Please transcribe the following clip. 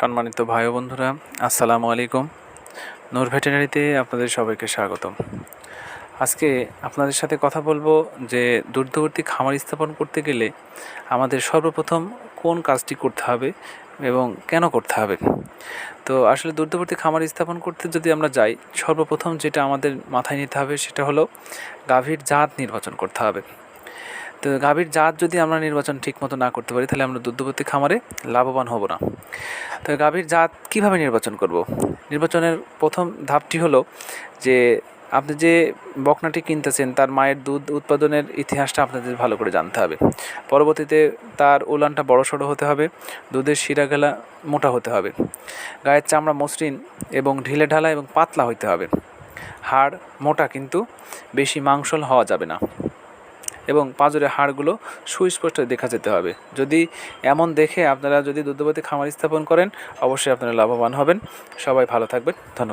সম্মানিত ভাই বন্ধুরা, আসসালামু আলাইকুম। নূর ভেটেনারিতে আপনাদের সবাইকে স্বাগতম। আজকে আপনাদের সাথে কথা বলব যে দূরবর্তী খামার স্থাপন করতে গেলে আমাদের সর্বপ্রথম কোন কাজটি করতে হবে এবং কেন করতে হবে? তো আসলে দূরবর্তী খামার স্থাপন করতে যদি আমরা যাই, সর্বপ্রথম যেটা আমাদের মাথায় নিতে হবে সেটা হলো গাভীর জাত নির্বাচন করতে হবে। তো গাভীর জাত যদি আমরা নির্বাচন ঠিক মতো না করতে পারি, তাহলে আমরা দুগ্ধবর্তী খামারে লাভবান হব না। তো গাভীর জাত কীভাবে নির্বাচন করব? নির্বাচনের প্রথম ধাপটি হলো যে আপনি যে বকনাটি কিনতেছেন, তার মায়ের দুধ উৎপাদনের ইতিহাসটা আপনাদের ভালো করে জানতে হবে। পরবর্তীতে তার উলানটা বড় সড়ো হতে হবে, দুধের শিরাগেলা মোটা হতে হবে, গায়ের চামড়া মসৃণ এবং ঢিলে ঢালা এবং পাতলা হইতে হবে। হাড় মোটা কিন্তু বেশি মাংসল হওয়া যাবে না। এবং পাঁজরের হাড়গুলো সুস্পষ্ট দেখা যেতে হবে। যদি এমন দেখে আপনারা যদি দুগ্ধবতী খামার স্থাপন করেন, অবশ্যই আপনারা লাভবান হবেন। সবাই ভালো থাকবেন। ধন্যবাদ।